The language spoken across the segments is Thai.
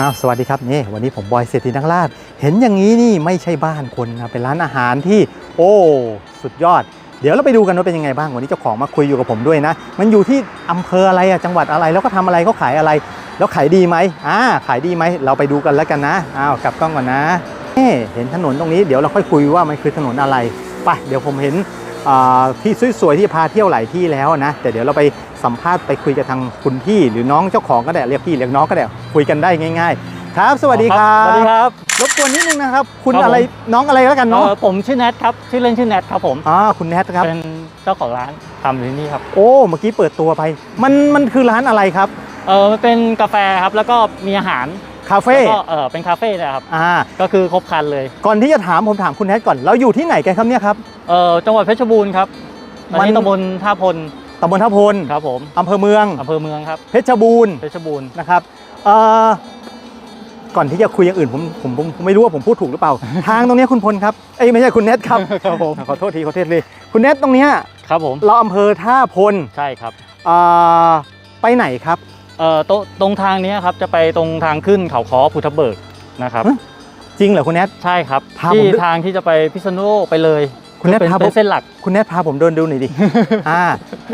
อ้าวสวัสดีครับนี่วันนี้ผมบอยเศรษฐีนักราชเห็นอย่างนี้นี่ไม่ใช่บ้านคนนะเป็นร้านอาหารที่โอ้สุดยอด เดี๋ยวเราไปดูกันว่าเป็นยังไงบ้างวันนี้เจ้าของมาคุยอยู่กับผมด้วยนะ มันอยู่ที่อำเภออะไรอะจังหวัดอะไรแล้วก็ทำอะไรเขาขายอะไร แล้วขายดีไหมอ่าขายดีไหมเราไปดูกันแล้วกันนะอ้าวกลับกล้องก่อนนะเอ๊ะเห็นถนนตรงนี้เดี๋ยวเราค่อยคุยว่ามันคือถนนอะไรไปเดี๋ยวผมเห็น ที่สวยๆที่พาเที่ยวหลายที่แล้วนะแต่เดี๋ยวเราไปสัมภาษณ์ไปคุยกับทางคุณพี่หรือน้องเจ้าของก็ได้เรียกพี่เรียกน้องก็ได้คุยกันได้ง่าย ๆ ครับ สวัสดีครับสวัสดีครับรบกวนนิดนึงนะครับ คุณครับผม อะไรน้องอะไรแล้วกันเอ่เนาะอผมชื่อแนทครับ ชื่อเล่นชื่อแนทครับผม อ่าคุณแนทครับ เป็นเจ้าของร้านทำอยู่ที่นี่ครับ โอ้เมื่อกี้เปิดตัวไป มันมันคือร้านอะไรครับ เออมันเป็นกาแฟครับ แล้วก็มีอาหาร คาเฟ่แล้วก็เออเป็นคาเฟ่นะครับอ่าก็คือครบครันเลย ก่อนที่จะถามผมถามคุณแนทก่อนเราอยู่ที่ไหนกันครับเนี่ยครับเออจังหวัดเพชรบูรณ์ครับตอนมันนี้ตำบลท่าพลตำบลท่าพลครับผมอำเภอเมืองอำเภอเมืองครับเพชรบูรณ์เพชรบูรณ์นะครับเอ่อก่อนที่จะคุยอย่างอื่นผมผมผมผมไม่รู้ว่าผมพูดถูกหรือเปล่า ทางตรงเนี้ยคุณพลครับเอ้ยไม่ใช่คุณแนทครับครับผมขอโทษทีขอโทษเลยคุณแนทตรงเนี้ยครับผมเราอำเภอท่าพลใช่ครับอ่าไปไหนครับ เออตรงตรงทางเนี้ยครับจะไปตรงทางขึ้นเขาคอพุทธเบิกนะครับฮะจริงเหรอคุณแนท ใช่ครับพาผมที่ด้วย ทางที่จะไปพิษณุโลกไปเลยคุณแนทเป็นพาผมเป็นเส้นหลักคุณแนทพาผมเดินดูหน่อยดิ อ่า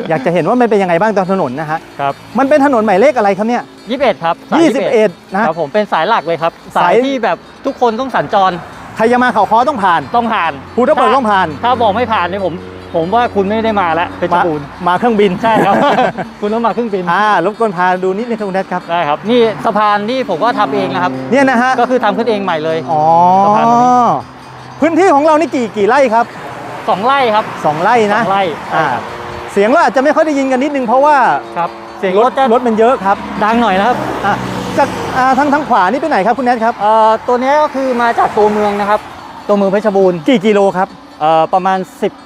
อยากจะเห็นว่ามันเป็นยังไงบ้างตอนถนนนะฮะ ครับมันเป็นถนนหมายเลขอะไรครับเนี่ย 21ครับสาย21 นะ ครับผมเป็นสายหลักเลยครับ สาสายย ที่แบบทุกคนต้องสัญจรใครจะมาเขาคอต้องผ่านต้องผ่านภูทับเบิกต้องผ่าน ถ้าบอกไม่ผ่านเนี่ยผม ผมว่าคุณไม่ได้มาแล้วเป็นมาบูรณ์มาเครื่องบินใช่ครับ คุณต้องมาเครื่องบินอ่ารบกวนพาดูนิดนึงครับคุณแนทครับได้ครับ นี่สะพานนี่ผมก็ทำเองนะครับเนี่ยนะฮะก็คือทำขึ้นเองใหม่เลยอ๋อสะพานตรงนี้พื้นที่ของเรานี่กี่กี่ไร่ครับสองไร่ครับสองไร่สนะองไร่อ่าเสียงเราอาจจะไม่ค่อยได้ยินกันนิดนึงเพราะว่าครับเสียงรรถถจะรถมันเยอะครับ ดังหน่อยนะครับอะจากอ่าทางทางขวานี่ไปไหนครับคุณแนทครับเอ่อตัวเนี้ยก็คือมาจากตัวเมืองนะครับ ตัวเมืองเพชรบูรณ์กี่กิโลครับเอ่อประมาณ 10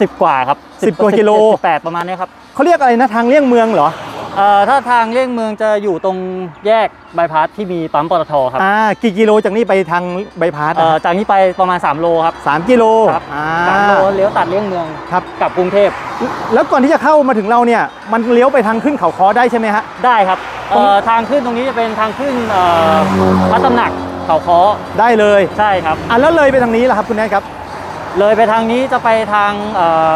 10 กว่าครับ10กว่ากิโล สิบแปดประมาณเนี้ยครับเขาเรียกอะไรนะทางเลี่ยงเมืองเหรอเอ่อถ้าทางเลี่ยงเมืองจะอยู่ตรงแยกบายพาสที่มีปั๊มปตทครับอ่ากี่กิโลจากนี้ไปทางใบายพาสเอ่อจากนี้ไปประมาณ 3 โลครับสามกิโลครับอ่า สามโลเลี้ยวตัดเลี่ยงเมืองครับ กลับกรุงเทพแล้วก่อนที่จะเข้ามาถึงเราเนี่ย มันเลี้ยวไปทางขึ้นเขาคอได้ใช่ไหมฮะ ได้ครับเอ่อทางขึ้นตรงนี้จะเป็นทางขึ้นเอ่อพระตำหนักเขาคอได้เลย ใช่ครับ อะแล้วเลยไปทางนี้ล่ะครับคุณแนทครับ เลยไปทางนี้จะไปทางเอ่อ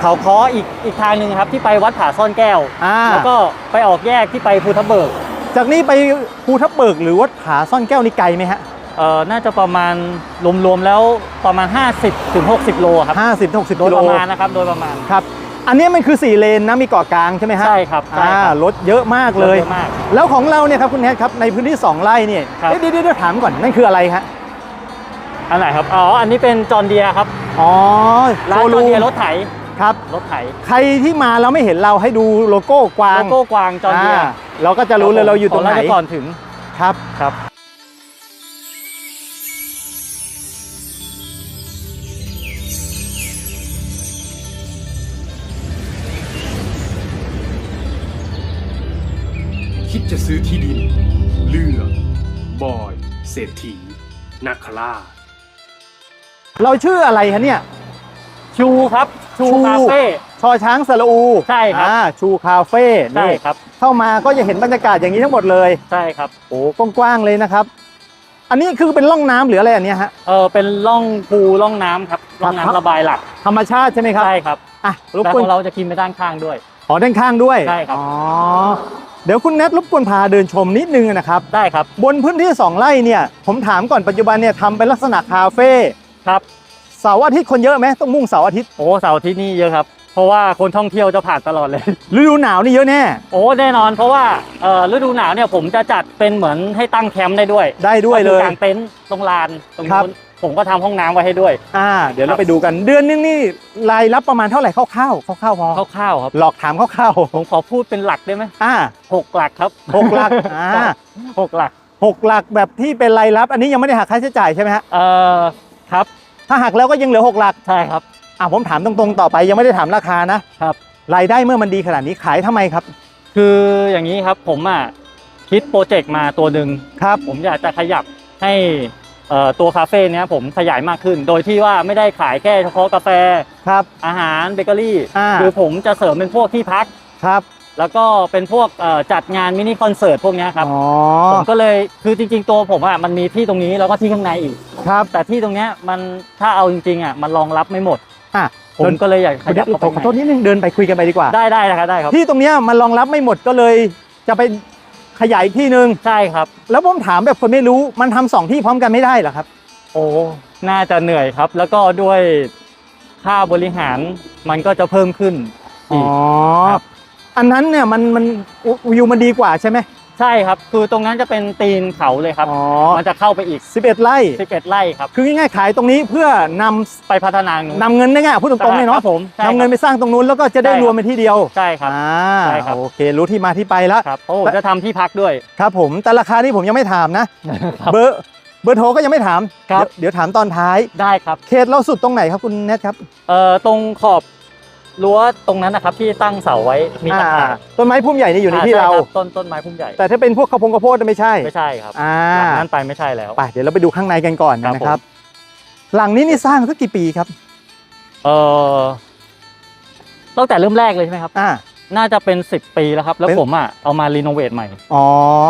เขาคออีกอีกทางหนึ่งครับที่ไปวัดผาซ่อนแก้วอ่าแล้วก็ไปออกแยกที่ไปภูทับเบิก จากนี้ไปภูทับเบิกหรือวัดผาซ่อนแก้วนี่ไกลไหมฮะเอ่อน่าจะประมาณรวมๆแล้วประมาณ 50ถึง60 โลครับห้าสิบถึงหกสิบโดยกิโลประมาณนะครับโดยประมาณครับอันนี้มันคือสี่เลนนะมีเกาะกลางใช่ไหมฮะใช่ครับใช่อ่าครับรถเยอะมากเลยอะมากแล้วของเราเนี่ยครับคุณแนทครับในพื้นที่สองไร่เนี่ยครับเอ๊ะเดี๋ยวเดี๋ยวถามก่อนนั่นคืออะไรฮะ อันไหนครับ อ๋อ อันนี้เป็นจอร์เดียครับ อ๋อร้านโชจอลูร์เดียมรถไถ ครับ รถไถ ใครที่มาแล้วไม่เห็นเราให้ดูโลโก้กวาง โลโก้กวางจอร์เดียาเราก็จะรู้เลยเราอยู่ตรงไหนขก่อนถึง ครับ ครับคิดจะซื้อที่ดิน เลือก บอย เศรษฐีนักคราช เราชื่ออะไรคะเนี่ย ชูครับ ชูชู คาเฟ่ ชอช้างสระอูใช่ครับ อ่าชูคาเฟ่ใช่นี่ครับ เข้ามาก็จะเห็นบรรยากาศอย่างนี้ทั้งหมดเลยใช่ครับ โอ้กว้างๆเลยนะครับ อันนี้คือเป็นร่องน้ำหรืออะไรอันเนี้ยฮะ เออเป็นร่องภูร่องน้ำครับร่องครับ น้ำระบายหลักธรรมชาติใช่ไหมครับใช่ครับอะรบแล้วกวนของเราจะกินไปด้านข้างด้วย ขอด้านข้างด้วยใช่ครับ อ๋อเดี๋ยวคุณแนทรบกวนพาเดินชมนิดนึงนะครับ ได้ครับ บนพื้นที่ 2 ไร่เนี่ย ผมถามก่อนปัจจุบันเนี่ยทำเป็นลักษณะคาเฟ่ ครับ เสาร์อาทิตย์คนเยอะไหมต้องมุ่งเสาร์อาทิตย์โอ้เสาร์อาที่นี่เยอะครับ เพราะว่าคนท่องเที่ยวจะผ่านตลอดเลย ฤดูหนาวนี่เยอะแน่ โอ้แน่นอนเพราะว่าเอ่อฤดูหนาวเนี่ยผมจะจัดเป็นเหมือนให้ตั้งแคมป์ได้ด้วยได้ด้วยเลก็คือย กางเต็นท์ตรงลานตรงครับ นู้นผมก็ทำห้องน้ำไว้ให้ด้วย อ่า เดี๋ยวครัเราบไปดูกันเดือนนึงนี่รายรับประมาณเท่าไหร่คร่าวๆคร่าวๆพอคร่าวๆครับ หลอกถามคร่าวผมขอพูดเป็นหลักได้ไหมๆอ่าหกหลักครับหกหลักอ่าหกหลักหกหลักแบบที่เป็นรายรับ อันนี้ยังไม่ได้หักค่าใช้จ่ายใช่ไหมฮะ เอ่อ ครับ ถ้าหักแล้วก็ยังเหลือหกหลักใช่ครับอะผมถามตรงๆต่อไปยังไม่ได้ถามราคานะครับ รายได้เมื่อมันดีขนาดนี้ขายทำไมครับ คืออย่างนี้ครับผมอะคิดโปรเจกต์มาตัวหนึ่งครับ ผมอยากจะขยับให้เอ่อตัวคาเฟ่เนี้ยผมขยายมากขึ้น โดยที่ว่าไม่ได้ขายแค่เฉพาะกาแฟ ครับ อาหารเบเกอรี่อ่าคือผมจะเสริมเป็นพวกที่พัก ครับ แล้วก็เป็นพวกเอ่อจัดงานมินิคอนเสิร์ตพวกเนี้ยครับอ๋อ ผมก็เลยคือจริงๆตัวผมอะมันมีที่ตรงนี้แล้วก็ที่ข้างในอีก ครับ แต่ที่ตรงเนี้ยมันถ้าเอาจริงๆอะมันรองรับไม่หมดอะผมก็เลยอยากขเดี๋ยัยบวเข้าขอไปขอโทษนิดนึงเดินไปคุยกันไปดีกว่า ได้ได้นะครับได้ครับ ที่ตรงเนี้ยมันรองรับไม่หมดก็เลยจะไปขยายอีกที่หนึ่งใช่ครับ แล้วผมถามแบบคนไม่รู้มันทำสองที่พร้อมกันไม่ได้เหรอครับ โอ้น่าจะเหนื่อยครับ แล้วก็ด้วยค่าบริหารมันก็จะเพิ่มขึ้นอ๋อีอกครับอันนั้นเนี่ยมันมันวิวมันดีกว่าใช่ไหม ใช่ครับ คือตรงนั้นจะเป็นตีนเขาเลยครับ อ๋อมันจะเข้าไปอีก 11 ไร่ 11 ไร่ครับ คือง่ายๆขายตรงนี้เพื่อนำไปพัฒนานู้นนำเงินได้ไงพูดตรงๆเลยคเนาะรับผมใช่นำเงินไปสร้างตรงนู้นแล้วก็จะได้ใช่ครับ รวมเป็นที่เดียวใช่ครับ อ่าใช่ครับ โอเค รู้ที่มาที่ไปแล้ว ครับเพราะผมจะทำที่พักด้วย ครับผมแต่ราคานี่ผมยังไม่ถามนะ เบอร์เบอร์โทรก็ยังไม่ถามครับ เดี๋ยวเดี๋ยวถามตอนท้าย ได้ครับ เขตเราสุดตรงไหนครับคุณเนทครับ เอ่อตรงขอบ รั้วตรงนั้นนะครับที่ตั้งเสาไว้มีตะข่ายอ่าต้นไม้พุ่มใหญ่นี่อยู่ในอ่าที่ใช่เราคบต้นต้นไม้พุ่มใหญ่แต่ถ้าเป็นพวกข้าวโพงข้าวโพดไม่ใช่ ไม่ใช่ครับอ่า หลังนั้นไปไม่ใช่แล้ว ไปเดี๋ยวเราไปดูข้างในกันก่อนครับนะครับ หลังนี้นี่สร้างสักกี่ปีครับ เออตั้งแต่เริ่มแรกเลยใช่ไหมครับ อ่า น่าจะเป็น 10 ปีแล้วครับ แล้วเป็น ผมอะเอามารีโนเวทใหม่อ๋อ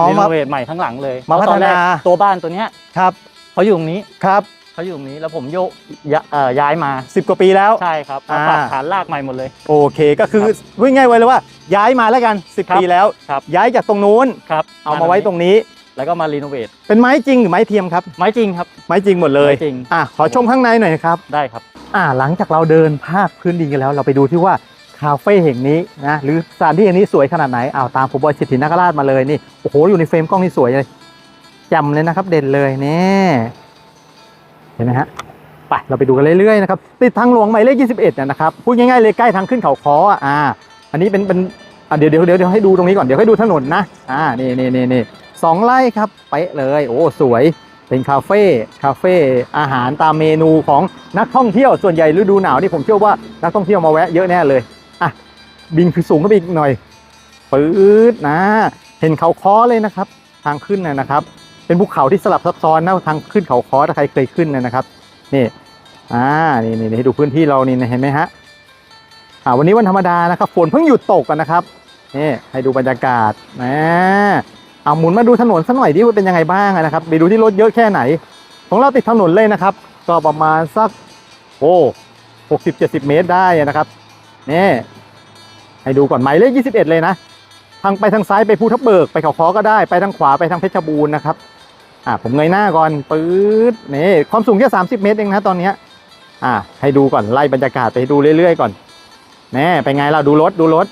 รีโนมา เวทใหม่ทั้งหลังเลยมาเพระตอนแรกพัฒนาตัวบ้านตัวเนี้ยครับ เขาอยู่ตรงนี้ ครับ เขาอยู่ตรงนี้แล้วผมโยกยะเอ่อย้ายมาสิบกว่าปีแล้ว ใช่ครับมาอ่าปรับฐานรากใหม่หมดเลย โอเคก็คือครับพูดง่ายๆไว้เลยว่า ย้ายมาแล้วกัน10ครับปีแล้ว ครับย้ายจากตรงนู้น ครับเอามาไว้ตรงนี้ แล้วก็มารีโนเวทเป็นไม้จริงหรือไม้เทียมครับ ไม้จริงครับไม้จริงหมดเลยไม้จริงอะขอชมข้างในหน่อยครับ ได้ครับ อ่าหลังจากเราเดินภาคพื้นดินกันแล้ว เราไปดูที่ว่าคาเฟ่แห่งนี้นะหรือสถานที่แห่งนี้สวยขนาดไหนอ้าวตามผมบอยสิทธินคราชมาเลยนี่โอ้โหอยู่ในเฟรมกล้องนี่สวยเลยจำเลยนะครับเด่นเลยนี่ เห็นไหมฮะไปเราไปดูกันเรื่อยๆนะครับติดทางหลวงหมายเลข 21เนี่ยนะครับพูดง่ายๆเลยใกล้ทางขึ้นเขาคออะอ่าอันนี้เป็นเป็นอะเดี๋ยวเดี๋ยวเดี๋ยวเดี๋ยวให้ดูตรงนี้ก่อนเดี๋ยวให้ดูถนนนะอ่านี่นี่นี่นี่สองไร่ครับเป๊ะเลยโอ้สวยเป็นคาเฟ่คาเฟ่อาหารตามเมนูของนักท่องเที่ยวส่วนใหญ่ฤดูหนาวนี่ผมเชื่อว่านักท่องเที่ยวมาแวะเยอะแน่เลยอะบินคือสูงขึ้นไปอีกหน่อยปื๊ดนะ เห็นเขาค้อเลยนะครับ ทางขึ้นนะนะครับ เป็นภูเขาที่สลับซับซ้อนนะทางขึ้นเขาคอถ้าใครเคยขึ้นนะครับนี่อ่านี่นี่ให้ดูพื้นที่เรานี่เห็นไหมฮะอ่าวันนี้วันธรรมดานะครับฝนเพิ่งหยุดตกกันนะครับนี่ให้ดูบรรยากาศนะเอาหมุนมาดูถนนสักหน่อยดิว่าเป็นยังไงบ้างนะครับไปดูที่รถเยอะแค่ไหน ของเราติดถนนเลยนะครับ ก็ประมาณสักโอ้หกสิบเจ็ดสิบเมตรได้นะครับนี่ให้ดูก่อนหมายเลขยี่สิบเอ็ดเลยนะทางไปทางซ้ายไปภูทับเบิกไปเขาคอก็ได้ไปทางขวาไปทางเพชรบูรณ์นะครับ อ่าผมเงยหน้าก่อนปื๊ดนี่ความสูงแค่สามสิบเมตรเองนะตอนเนี้ยอ่าให้ดูก่อนไล่บรรยากาศไปดูเรื่อยๆก่อนแน่ไปไงเราดูรถดูรถ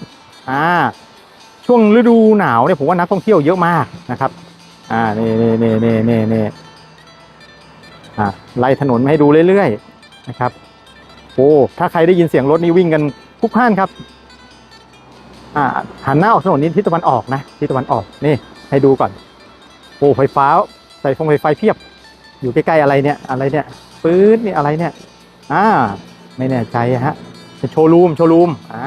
อ่าช่วงฤดูหนาวเนี่ยผมว่านักท่องเที่ยวเยอะมากนะครับ อ่านี่นี่นี่นี่นี่นี่อ่าไล่ถนนมาให้ดูเรื่อยๆนะครับโอ้ถ้าใครได้ยินเสียงรถนี่วิ่งกันพุกพ่านครับอ่าหันหน้าออกถนนนี้ทิศตะวันออกนะทิศตะวันออกนี่ให้ดูก่อนโอ้ไฟฟ้า ใส่ฟงไฟไฟเพียบ อยู่ใกล้ๆอะไรเนี่ย อะไรเนี่ยปื๊ดนี่อะไรเนี่ย อ่า ไม่แน่ใจฮะเป็นโชว์รูม โชว์รูม อ่า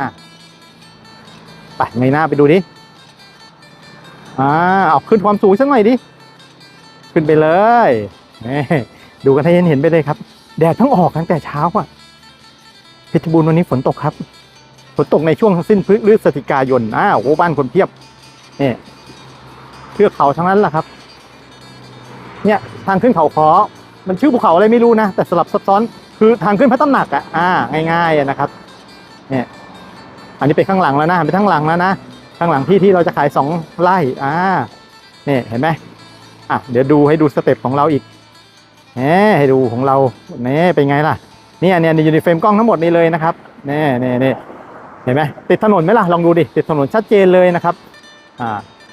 ไปไงหน้าไปดูดิ อ่า เอาขึ้นความสูงสักหน่อยดิ ขึ้นไปเลยนี่ดูกันให้เห็นเห็นไปเลยครับ แดดทั้งออกตั้งแต่เช้าอะเพชรบูรณ์วันนี้ฝนตกครับ ฝนตกในช่วงสิ้นพฤศจิกายน อ้าวโอ้บ้านคนเพียบนี่เทือกเขาทั้งนั้นแหละครับ เนี่ยทางขึ้นเขาคอมันชื่อภูเขาอะไรไม่รู้นะ แต่สลับซับซ้อนคือทางขึ้นพระตำหนักอะอ่าง่ายๆนะครับเนี่ยอันนี้ไปข้างหลังแล้วนะหันไปข้างหลังแล้วนะข้างหลังที่ที่เราจะขายสองไร่อ่าเนี่ยเห็นไหมอะเดี๋ยวดูให้ดูสเต็ปของเราอีกแหมให้ดูของเราเนี่ยเป็นไงล่ะนี่ยเนี่ยอยู่ในเฟรมกล้องทั้งหมดนี้เลยนะครับเนี่ยเนี่ยเนี่ยเห็นไหมติดถนนไหมล่ะลองดูดิติดถนนชัดเจนเลยนะครับอ่า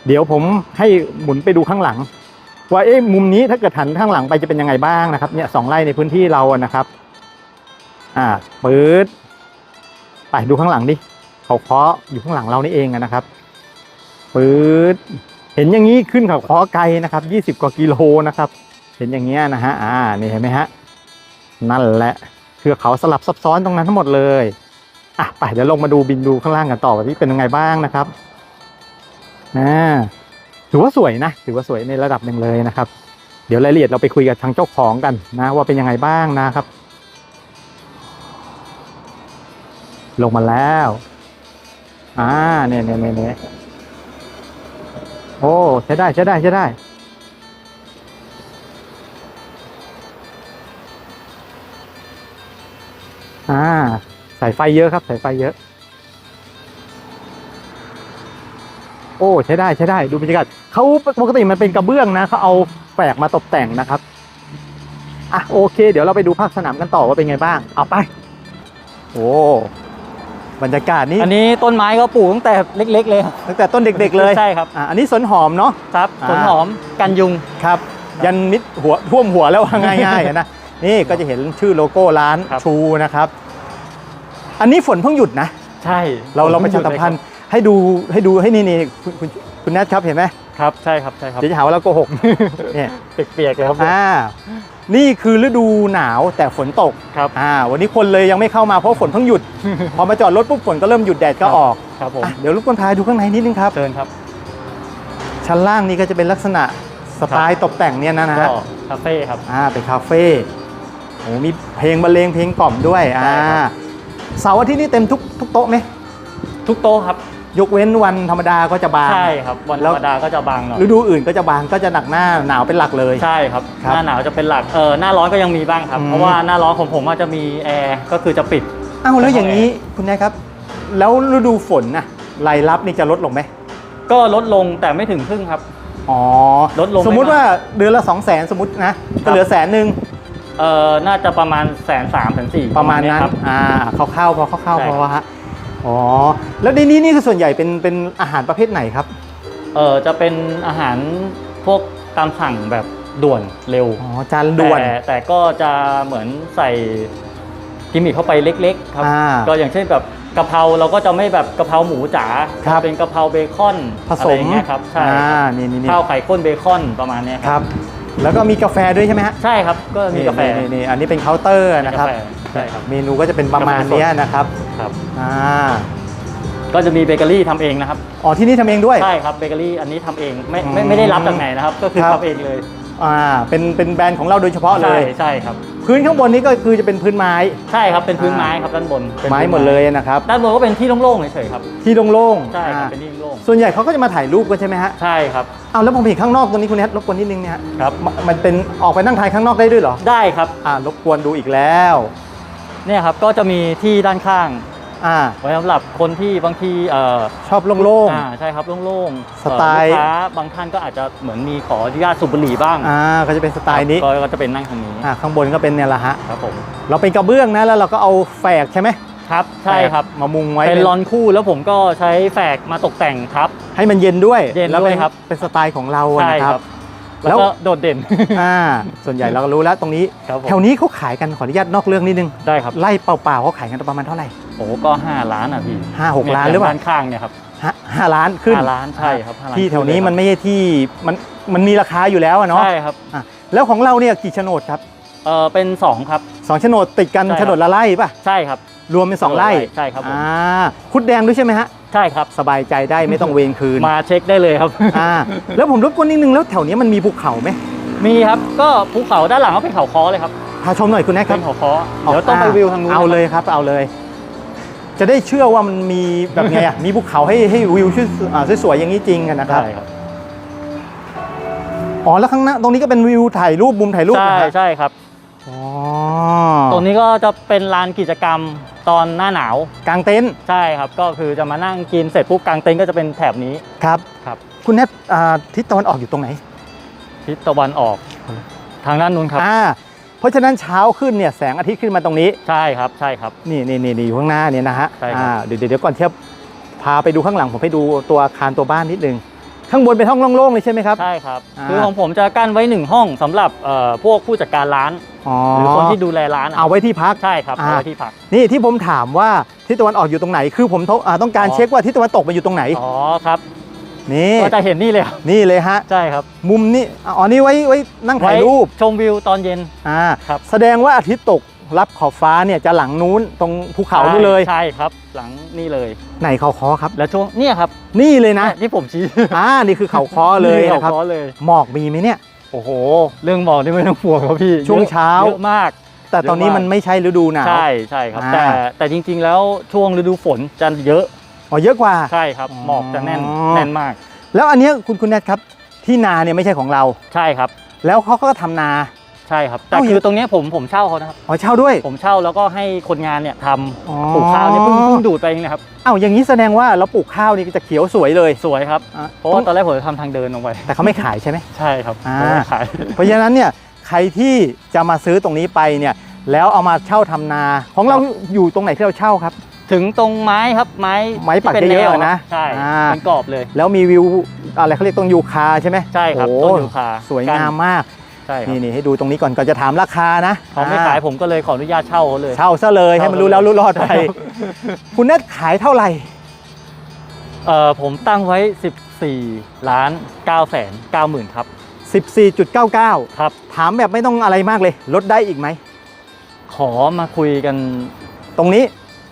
เดี๋ยวผมให้หมุนไปดูข้างหลัง ว่าเอ๊ะมุมนี้ถ้าเกิดหันข้างหลังไปจะเป็นยังไงบ้างนะครับ เนี่ยสองไร่ในพื้นที่เรานะครับ อ่าปืดไปดูข้างหลังดิเขาเคาะอยู่ข้างหลังเรานี่เองนะครับปืดเห็นอย่างนี้ขึ้นเขาเคาะไกลนะครับยี่สิบกว่ากิโลนะครับ เห็นอย่างเงี้ยนะฮะอ่านี่เห็นไหมฮะนั่นแหละเทือกเขาสลับซับซ้อนตรงนั้นทั้งหมดเลยอะไปเดี๋ยวลงมาดูบินดูข้างล่างกันต่อว่าที่เป็นยังไงบ้างนะครับนะ ถือว่าสวยนะ ถือว่าสวยในระดับหนึ่งเลยนะครับ เดี๋ยวรายละเอียดเราไปคุยกับทางเจ้าของกันนะ ว่าเป็นยังไงบ้างนะครับ ลงมาแล้วอ่าเนี่ยเนี่ยเนี่ยเนี่ยโอ้ใช้ได้ใช้ได้ใช้ได้อ่าสายไฟเยอะครับสายไฟเยอะ อ้ใช้ได้ใช้ได้ดูบรรยากาศเขาปกติมันเป็นกระเบื้องนะเขาเอาแฝกมาตกแต่งนะครับอะโอเค เดี๋ยวเราไปดูภาคสนามกันต่อว่าเป็นไงบ้าง เอาไป โอ้บรรยากาศนี่อันนี้ต้นไม้ก็ปลูกตั้งแต่เล็ก ๆ เลยครับตั้งแต่ต้นเด็ก ๆ เลยใช่ครับอะอันนี้สวนหอมเนาะครับอ่าสวนหอมกันยุงครับ ยันมิดหัวท่วมหัวแล้วว่าง่ายๆอะนะนี่ก็จะเห็นชื่อโลโก้ร้านครับชูนะครับ อันนี้ฝนเพิ่งหยุดนะ ใช่ เราเราประชาสัมพันธ์ ให้ดูให้ดูให้นี่นี่คุณคุณคุณแนทครับเห็นไหมครับใช่ครับใช่ครับเดี๋ยวจะหาว่าเราโกหกเนี่ยเปียกๆเลยครับอ่านี่คือฤดูหนาวแต่ฝนตกครับอ่าวันนี้คนเลยยังไม่เข้ามาเพราะฝนเพิ่งหยุด พอมาจอดรถปุ๊บฝนก็เริ่มหยุดแดดก็ออกครับผมอะเดี๋ยวรบกวนพาดูข้างในนิดนึงครับเชิญครับ ชั้นล่างนี้ก็จะเป็นลักษณะสไตล์ตกแต่งเนี่ยนะนะก็ฮะคาเฟ่ครับอ่าเป็นคาเฟ่โอ้มีเพลงบรรเลงเพลงกล่อมด้วยใช่อ่าครับเสาร์อาทิตย์นี่เต็มทุกทุกโต๊ะไหมทุกโต๊ะครับ ยกเว้นวันธรรมดาก็จะบาง ใช่ครับวันแล้ธรวรมดาก็จะบางหน่อยฤดูอื่นก็จะบางก็จะหนักหน้าหนาวเป็นหลักเลย ใช่ครับครับหน้าหนาวจะเป็นหลักเออหน้าร้อนก็ยังมีบ้างครับอืมเพราะว่าหน้าร้อนของผมอาจจะมีแอร์ก็คือจะปิดเอ้าแล้วอย่างนี้คุณนายครับ แล้วฤดูฝนน่ะรายรับนี่จะลดลงไหมก็ลดลงแต่ไม่ถึงครึ่งครับอ๋อลดลงสมมุติไม่มากว่าเดือนละ2 0 0แสนสมมตินะครัก็บเหลือแสนหนึ่งเออน่าจะประมาณแสนสามถึงสี่ประมาณนั้นครับอ่าคร่าวๆพอคร่าวใช่ๆพครับอฮะ อ๋อ แล้วในนี้นี่คือส่วนใหญ่เป็นเป็นอาหารประเภทไหนครับ เออจะเป็นอาหารพวกตามสั่งแบบด่วนเร็วอ๋อจานด่วนแต่แต่ก็จะเหมือนใส่กิมมิคเข้าไปเล็ก ๆ ครับ อ่าก็อย่างเช่นแบบกะเพราเราก็จะไม่แบบกะเพราหมูจ๋าครับเป็นกะเพราเบคอนผอะสไรมอย่างเงี้ยครับใช่อ่าครับนี่นี่นี่ข้าวไข่ข้นเบคอนประมาณเนี้ยคครับรับ แล้วก็มีกาแฟด้วยใช่ไหมฮะใช่ครับก็มีกาแฟ นี่นี่นี่อันนี้เป็นเคาน์เตอร์นะครับมีกาแฟใช่ครับ เมนูก็จะเป็นประมาณกาแฟสดเนี้ยนะครับ ครับ อ่าก็จะมีเบเกอรี่ทำเองนะครับ อ๋อที่นี่ทำเองด้วย ใช่ครับเบเกอรี่อันนี้ทำเองไม่อืมไม่ไม่ได้รับจากไหนนะครับ ก็คือครับ ทำเองเลยอ่าเป็นเป็นแบรนด์ของเราโดยเฉพาะเลใช่ย ใช่ครับ พื้นข้างบนนี้ก็คือจะเป็นพื้นไม้ ใช่ครับเป็นพื้นอ่าไม้ครับด้านบนป็นไม้พื้นหมดเลยนะครับ ด้านบนก็เป็นที่โล่งๆเฉยๆครับ ที่โล่งๆใช่ครับอ่าเป็นที่โล่งส่วนใหญ่เขาก็จะมาถ่ายรูปกันใช่ไหมฮะใช่ครับเอาแล้วผมเห็นข้างนอกตรงนี้คุณแนทรบกวนนิดนึงเนี่ยฮะครับ มมันเป็นออกไปนั่งถ่ายข้างนอกได้ด้วยเหรอ ได้ครับ อ่ารบกวนดูอีกแล้ว เนี่ยครับก็จะมีที่ด้านข้างอ่าไว้สำหรับคนที่บางทีเอ่อชอบโล่ง อ่าใช่ครับโล่งๆสไตล์ เอ่อลูกค้าบางท่านก็อาจจะเหมือนมีขออนุญาตสูบบุหรี่บ้างๆอ่าก็จะเป็นสไตล์นี้ก็ก็จะเป็นนั่งทางนี้อ่าข้างบนก็เป็นเนี่ยแหละฮะครับผมเราเป็นกระเบื้องนะแล้วเราก็เอาแฝกใช่ไหมครับใช่ครับ แฝกมามุงไว้เป็นลอนคู่แล้วผมก็ใช้แฝกมาตกแต่งครับ ให้มันเย็นด้วยเย็นแล้วด้วยป็ครับ เป็นสไตล์ของเราอะใช่นะคครัรับบ แล้แล้ววก็โดดเด่นอ่าส่วนใหญ่เราก็รู้แล้วตรงนี้ครับผมแถวนี้เขาขายกันขออนุญาตนอกเรื่องนิดนึงได้ครับไล่เปล่าๆเขาขายกันประมาณเท่าไหร่โอ้ก็ 5 ล้านอะพี่ห้าหกล้านหรือเปล่าด้านข้างเนี่ยครับห้าห้าล้านขึ้นห้าล้านใช่ครับห้าล้านที่แถวนี้ขึ้นเลยครับมันไม่ใช่ที่มันมันมีราคาอยู่แล้วอะเนาะใช่ครับอะแล้วของเราเนี่ยกี่โฉนดครับเออเป็น 2 ครับสองโฉนดติดกันใช่ครับโฉนดละไร่ป่ะใช่ครับ รวมเป็นสองไร่ใช่ครับผมอ่าคุดแดงด้วยใช่ไหมฮะ ใช่ครับ สบายใจได้ไม่ต้องเวรคืนมาเช็คได้เลยครับ อ่าแล้วผมรบกวนนิดนึงแล้วแถวนี้มันมีภูเขาไหมมีครับก็ภูเขาด้านหลังก็เป็นเขาคอเลยครับพาชมหน่อยคุณแนทคเป็รับนเขาคอเดี๋ยวต้องไปวิวทางนู้นเอาเลยครับเอาเลย จะได้เชื่อว่ามันมีแบบไงอะ มีภูเขาให้ให้วิวชื่ออ่าสวยๆอย่างนี้จริงอะนะครับใช่ครับอ๋อแล้วข้างหน้าตรงนี้ก็เป็นวิวถ่ายรูปมุมถ่ายรูปใช่นะฮะใช่ครับ อ๋อตรงนี้ก็จะเป็นลานกิจกรรม ตอนหน้าหนาวกางเต็นท์ใช่ครับ ก็คือจะมานั่งกินเสร็จปุ๊บกางเต็นท์ก็จะเป็นแถบนี้ครับครับ คุณแนทอ่าทิศตะวันออกอยู่ตรงไหน ทิศตะวันออก ทางด้านนู้นครับอ่าเพราะฉะนั้นเช้าขึ้นเนี่ยแสงอาทิตย์ขึ้นมาตรงนี้ใช่ครับใช่ครับนี่นี่นี่นี่อยู่ข้างหน้าเนี่ยนะฮะใช่ครับ อ่าเดี๋ยวเดี๋ยวเดี๋ยวก่อนเทียบพาไปดูข้างหลังผมให้ดูตัวอาคารตัวบ้านนิดนึง ข้างบนเป็นห้องโล่งๆเลยใช่ไหมครับ ใช่ครับอ่าคือของผมจะกั้นไว้หนึ่งห้องสำหรับเอ่อพวกผู้จัดการร้านอ๋อหรือคนที่ดูแลร้านอะเอาไว้ที่พักใช่ครับอ่าเอาไว้ที่พักนี่ที่ผมถามว่าทิศตะวันออกอยู่ตรงไหน คือผมต้องอาต้องการอ๋อเช็คว่าทิศตะวันตกมันอยู่ตรงไหนอ๋อครับนี่ก็จะเห็นนี่เลยครับนี่เลยฮะใช่ครับมุมนี้อ๋อนี่ไว้ไว้นั่งถ่ายรูปไว้ชมวิวตอนเย็นอ่าครับแสดงว่าอาทิตย์ตก รับขอบฟ้าเนี่ยจะหลังนู้นตรงภูเขานู่นเลย ใช่ครับ หลังนี่เลย ไหนเขาคอครับ แล้วช่วงเนี่ยครับนี่เลยนะเนี่ยที่ผมชี้อ่านี่คือเขาคอเลยนี่นะครับขาเลยหมอกมีไหมเนี่ยโอ้โห เรื่องหมอกนี่ไม่ต้องห่วงครับพี่ช่วงเช้าเยอะมาก แต่ตอนนี้เยอะมากมันไม่ใช่ฤดูหนาวใช่ใช่ครับอ่าแต่แต่จริง ๆ แล้วช่วงฤดูฝนจะเยอะอ๋อเยอะกว่าใช่ครับอ๋อหมอกจะแน่นแน่นมาก แล้วอันเนี้ยคุณคุณแนทครับที่นาเนี่ยไม่ใช่ของเราใช่ครับ แล้วเขาก็ทำนาใช่ครับ แต่เอ้าคือตรงเนี้ยผมผมเช่าเขานะครับ อ๋อเช่าด้วย ผมเช่าแล้วก็ให้คนงานเนี่ยทอ๋อำปลูกข้าวเนี่ยเพิ่งเพิ่งดูดไปเองนะครับเอ้าอย่างนี้แสดงว่าเราปลูกข้าวนี่จะเขียวสวยเลย สวยครับ อะ เพราะว่าตอนแรกผมจะทำทางเดินลงไป แต่เขาไม่ขายใช่ไหม ใช่ครับอ่า ผมไม่ขาย เพราะฉะนั้นเนี่ยใครที่จะมาซื้อตรงนี้ไปเนี่ยแล้วเอามาเช่าทำนา ของเราอยู่ตรงไหนที่เราเช่าครับ ถึงตรงไม้ครับไม้ไม้ปักที่ป็เยอะๆแวนะใช่อ่า เป็นกรอบเลย แล้วมีวิวอะไรเขาเรียกตรงยูคาใช่ไหมใช่ครับโอ้ต้นยูคาสวยงามมากใช่ครับ นี่นี่ให้ดูตรงนี้ก่อนก่อนจะถามราคานะเขาไม่อ่ขายผมก็เลยขออนุญาตเช่าเขาเลย เช่าซะเลยให้มันรู้แล้วรู้รอดไปใช่ครับคุณเนทขายเท่าไหร่เอ่อผมตั้งไว้ 14ล้าน9แสน9หมื่นครับ 14.99 ครับ ถามแบบไม่ต้องอะไรมากเลย ลดได้อีกไหม ขอมาคุยกันตรงนี้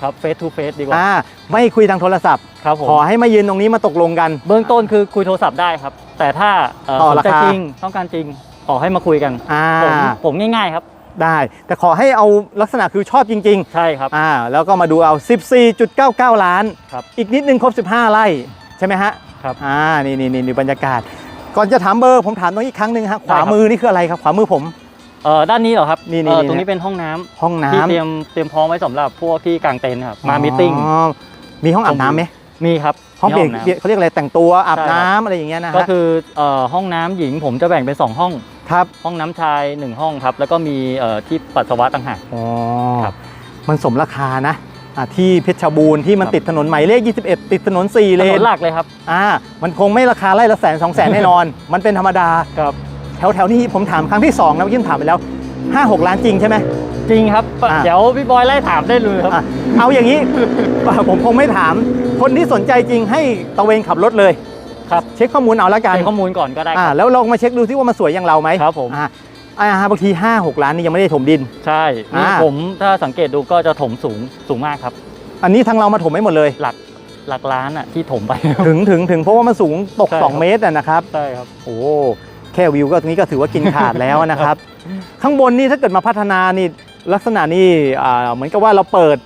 ครับเฟสทูเฟสดีกว่าอ่าไม่คุยทางโทรศัพท์ครับผมขอให้มายืนตรงนี้มาตกลงกัน เบื้องต้นคือคุยโทรศัพท์ได้ครับ แต่ถ้าเอ่อต่อสนราใจคาจริงต้องการจริง ขอให้มาคุยกันอ่าผมผมง่ายๆครับ ได้ แต่ขอให้เอาลักษณะคือชอบจริง ใช่ครับ ๆ อ่า แล้วก็มาดูเอา 14.99 ล้าน ครับอีกนิดนึงครบ 15 ไร่ใช่ไหมฮะครับอ่า นี่นี่นี่นี่บรรยากาศ ก่อนจะถามเบอร์ผมถามตรงนี้อีกครั้งหนึ่งฮะ ขวาได้ครับ มือนี่คืออะไรครับ ขวามือผม เอ่อด้านนี้เหรอครับนี่นี่เอ่อนี่ ตรงนี้เป็นห้องน้ำห้องน้ำที่เตรียมเตรียมพร้อมไว้สำหรับพวกที่กางเต็นท์ครับมามีติ้งอ๋อมีห้องอาบน้ำไหมมีครับห้องเปลี่ยนมีเปลี่ยนเขาเรียกอะไรแต่งตัวอาบใช่ครับ น้ำอะไรอย่างเงี้ยนะฮะ ก็คือเอ่อห้องน้ำหญิงผมจะแบ่งเป็น 2 ห้อง ครับห้องน้ำชาย 1 ห้องครับ แล้วก็มีเอ่อที่ปัสสาวะต่างหาก อ๋อครับมันสมราคานะอ่าที่เพชรบูรณ์ที่มันครับ ติดถนนหมายเลข 21 ติดถนน4ถเลนนนหลักเลยครับ อ่ามันคงไม่ราคาไร่ละแสนสองแสนแน่นอน มันเป็นธรรมดาครับ แถวแถวๆนี้ผมถามครั้งที่2นะเมื่อกี้ผมถามไปแล้ว 5 6 ล้านจริงใช่ไหม จริงครับ อะ เดี๋ยวพี่บอยไล่ถามได้เลยครับ อะเอาอย่างนี้ ผมคงไม่ถาม คนที่สนใจจริงให้ตะเวนขับรถเลย ครับเช็คข้อมูลเอาละกันเป็นข้อมูลก่อนก็ได้คอ่ารับแล้วลองมาเช็คดูซิว่ามันสวยอย่างเราไหมครับผมอ่าอ่าบางที5 6ล้านนี่ยังไม่ได้ถมดิน ใช่นี่อ่าผมถ้าสังเกตดูก็จะถมสูงสูงมากครับ อันนี้ทางเรามาถมไม่หมดเลย หลักหลักล้านอะที่ถมไป ถึงถึงถึงเพราะว่ามันสูงตกใช่ครับ2เมตรอะนะครับใช่ครับโอ้แค่วิวก็ตรงนี้ก็ถือว่ากินขาดแล้วนะครับ ข้างบนนี่ถ้าเกิดมาพัฒนานี่ลักษณะนี่อ่าเหมือนกับว่าเราเปิด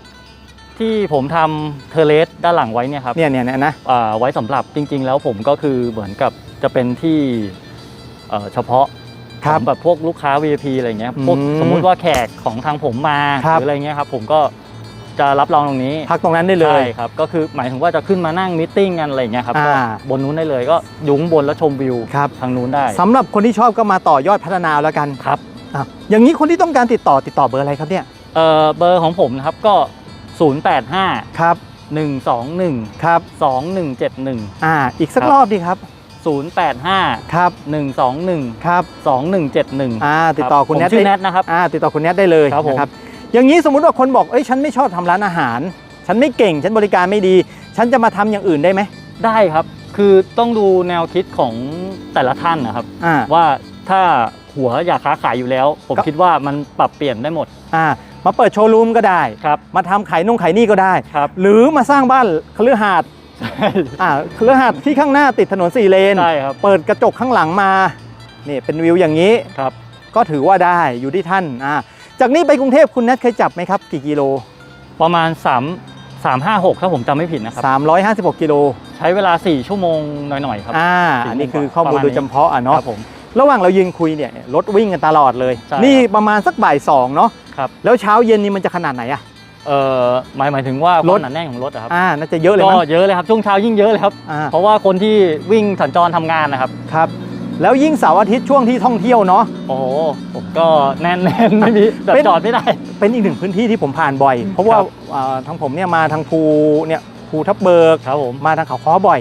ที่ผมทำเทอร์เลสด้านหลังไว้เนี่ยครับเนี่ยเนี่ยเนี่ยนะอ่าไว้สำหรับจริง ๆ แล้วผมก็คือเหมือนกับจะเป็นที่เอ่อเฉพาะครับของแบบพวกลูกค้า VIP อะไรเงี้ยอืมพวกสมมุติว่าแขกของทางผมมาคหรับ รืออะไรเงี้ยครับผมก็จะรับรองตรงนี้พักตรงนั้นได้เลยใช่ครับก็คือหมายถึงว่าจะขึ้นมานั่งมิทติ้งกันอะไรเงี้ยครับอ่า ก็บนนู้นได้เลยก็อยุ้งบนแล้วชมวิวครับทางนู้นได้สำหรับคนที่ชอบก็มาต่อยอดพัฒนาแล้วกันครับ อะอย่างนี้คนที่ต้องการติดต่อติดต่อเบอร์อะไรครับเนี่ย เอ่อเบอร์ของผมนะครับก็ 085 ครับ 121 ครับ 2171 อ่า อีกสักครับ รอบดีครับ 085 ครับ 121 ครับ 2171อ่า ติดต่อคุณผมแนทชื่อได้แนทนะครับ อ่า ติดต่อคุณแนทได้เลยครับผม นะครับอย่างนี้สมมุติว่าคนบอก เอ้ย ฉันไม่ชอบทำร้านอาหาร ฉันไม่เก่ง ฉันบริการไม่ดี ฉันจะมาทำอย่างอื่นได้ไหมได้ครับ คือต้องดูแนวคิดของแต่ละท่านนะครับ อ่า ว่าถ้าหัวอยากค้าขายอยู่แล้ว ผมก็คิดว่ามันปรับเปลี่ยนได้หมด อ่า มาเปิดโชว์รูมก็ได้ ครับ มาทำขายนุ่งขายนี่ก็ได้ ครับ หรือมาสร้างบ้านคฤหาสน์ใช่อ่าคฤหาสน์ที่ข้างหน้าติดถนนสี่เลน ใช่ครับ เปิดกระจกข้างหลังมานี่เป็นวิวอย่างนี้ ครับ ก็ถือว่าได้อยู่ที่ท่านอ่าจากนี้ไปกรุงเทพคุณแนทเคยจับไหมครับ กี่กิโล ประมาณ 3 3 5 6 ถ้าผมจำไม่ผิดนะครับ 356 กิโลใช้เวลา 4 ชั่วโมงหน่อยๆครับ อ่าสี่อันนี้โมงคือกว่าข้อมูลประมาณโดยนี้เฉพาะอะคเนาะรับผม ระหว่างเรายืนคุยเนี่ยรถวิ่งกันตลอดเลย ใช่นี่ประมาณสักบ่ายสองเนาะครับ แล้วเช้าเย็นนี่มันจะขนาดไหนอะเอ่อหมายหมายถึงว่าครวาถมหนาแน่นของรถอะครับอ่าน่าจะเยอะเลยก็มั้งเยอะเลยครับช่วงเช้ายิ่งเยอะเลยครับ อ่าเพราะว่าคนที่วิ่งสัญจรทำงานนะครับ ครับ แล้วยิ่งเสาร์อาทิตย์ช่วงที่ท่องเที่ยวเนาะ โอ้โหผมก็แน่นแน่นไม่มีแบบเป็น จอดไม่ได้ เป็นอีกหนึ่งพื้นที่ที่ผมผ่านบ่อย เพราะว่าครับ อ่าทางผมเนี่ยมาทางภูเนี่ยภูทับเบิก ครับผม มาทางเขาค้อบ่อย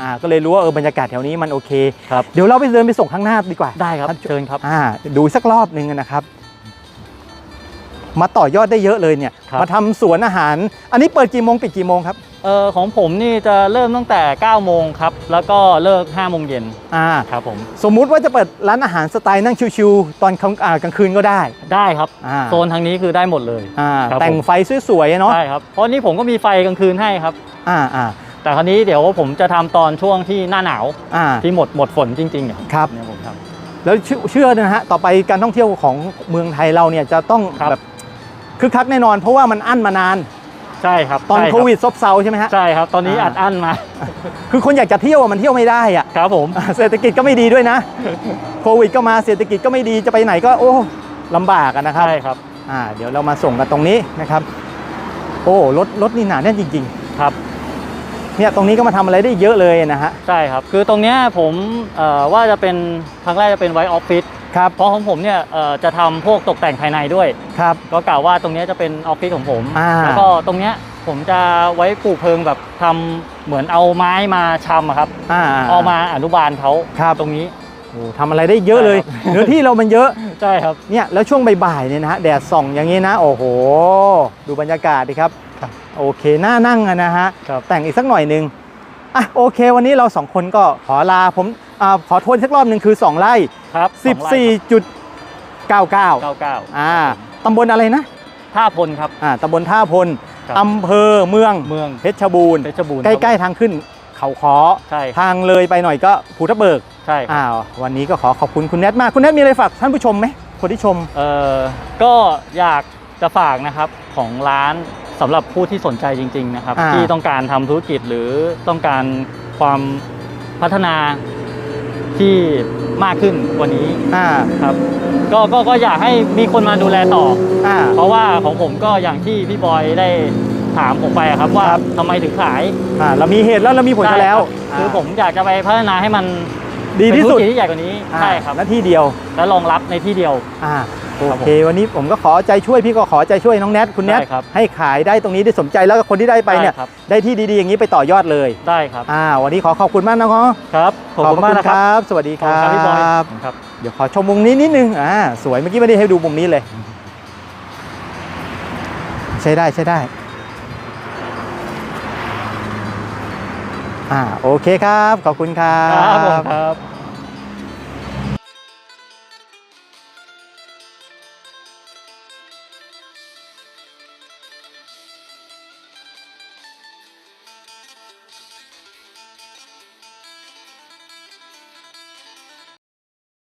อ่าก็เลยรู้ว่าเออบรรยากาศแถวนี้มันโอเคครับเดี๋ยวเราไปเดินไปส่งข้างหน้าดีกว่าได้ครับท่านเชิญครับอ่าดูสักรอบหนึ่งนะครับ มาต่อยอดได้เยอะเลยเนี่ยครับมาทำสวนอาหาร อันนี้เปิดกี่โมงปิดกี่โมงครับเอ่อของผมนี่จะเริ่มตั้งแต่ 9 โมงครับ แล้วก็เลิก 5 โมงเย็นอ่าครับผมสมมุติว่าจะเปิดร้านอาหารสไตล์นั่งชิวๆตอนกลางอ่ากลางคืนก็ได้ได้ครับอ่าโซนทางนี้คือได้หมดเลยอ่าครับแต่งผมไฟสวยๆเนาะใช่ครับเพราะนี่ผมก็มีไฟกลางคืนให้ครับอ่าอ่า แต่คราวนี้เดี๋ยวผมจะทำตอนช่วงที่หน้าหนาวอ่า ที่หมดหมดฝนจริงๆอะครับ เนี่ยผมทแล้วเชื่อเชื่อนะฮะต่อไปการท่องเที่ยวของเมืองไทยเราเนี่ยจะต้องครับ แบบคึกคักแน่นอน เพราะว่ามันอั้นมานานใช่ครับตอนใช่รับโควิดซบเซาใช่ไหมฮะ ใช่ครับ ตอนนี้อ่า อัดอั้นมาคือคนอยากจะเที่ยวอะมันเที่ยวไม่ได้อะ ครับผม เศรษฐกิจก็ไม่ดีด้วยนะ โควิดก็มาเศรษฐกิจก็ไม่ดีจะไปไหนก็โอ้ลำบากอะนะครับใช่ครับอ่าเดี๋ยวเรามาส่งกันตรงนี้นะครับ โอ้รถรถนี่หนาแน่นจริง ครับๆ เนี่ยตรงนี้ก็มาทำอะไรได้เยอะเลยนะฮะใช่ครับ คือตรงเนี้ยผมเอ่อว่าจะเป็นครั้งแรกจะเป็นไวท์ออฟฟิศครับเพราะของผมเนี่ยเอ่อจะทำพวกตกแต่งภายในด้วยครับก็กล่าวว่าตรงเนี้ยจะเป็นออฟฟิศของผมอ่าแล้วก็ตรงเนี้ยผมจะไว้ปลูกเพลิงแบบทำเหมือนเอาไม้มาชำอะครับอ่าเอามาอนุบาลเขาครับตรงนี้โอ้ทำอะไรได้เยอะเลยใช่ครับเนื้อที่เรามันเยอะใช่ครับเนี่ยแล้วช่วงบ่ายๆเนี่ยนะฮะแดดส่องอย่างนี้นะโอ้โห ดูบรรยากาศดิครับครับ โอเคน่านั่งอะนะฮะครับแต่งอีกสักหน่อยหนึ่งอะโอเค วันนี้เราสองคนก็ขอลาผมอ่าขอทวนสักรอบหนึ่งคือ 2 ไร่ครับ14.99เก้าเก้าอ่าตำบลอะไรนะ ท่าพลครับอ่าตำบลท่าพลครับอำเภอเมืองเมืองเพชรบูรณ์เพชรบูรณ์ใกล้ๆทางขึ้นเขาคอใช่ครับทางเลยไปหน่อยก็ภูทับเบิกใช่ครับอ้าววันนี้ก็ขอขอบคุณคุณแนทมากคุณแนทมีอะไรฝากท่านผู้ชมไหมคนที่ชมเอ่อก็อยากจะฝากนะครับของร้าน สำหรับผู้ที่สนใจจริง ๆ นะครับ อ่า ที่ต้องการทำธุรกิจหรือต้องการความพัฒนาที่มากขึ้นกว่านี้อ่าครับก็ก็ก็อยากให้มีคนมาดูแลต่อ อ่า เพราะว่าของผมก็อย่างที่พี่บอยได้ถามผมไปอะครับว่าครับ ทำไมถึงขายอ่าเรามีเหตุแล้วเรามีผลกันแล้วใช่ครับคือผมอยากจะไปพัฒนาให้มันดีที่สุดเป็นธุรกิจที่ใหญ่กว่านี้อ่าใช่ครับหน้าที่เดียว และรองรับในที่เดียว อ่า โอครับผมเค วันนี้ผมก็ขอใจช่วยพี่ก็ขอใจช่วยน้องแนทคุณแนทได้ครับให้ขายได้ตรงนี้ได้สมใจแล้วก็คนที่ได้ไปเนี่ยด้ครับได้ที่ดีๆอย่างนี้ไปต่อยอดเลยได้ครับอ่าวันนี้ขอขอบคุณมากนะง้อครับขอบคุณมากนะครับบสวัสดีขคอบรัคุณครับพี่บอยบครับ เดี๋ยวขอชมมุมนี้นิดนึงอ่าสวยเมื่อกี้ไม่ได้ให้ดูมุมนี้เลย ใช้ได้ใช้ได้อ่าโอเคครับ ขอบคุณครัครับผมบครับ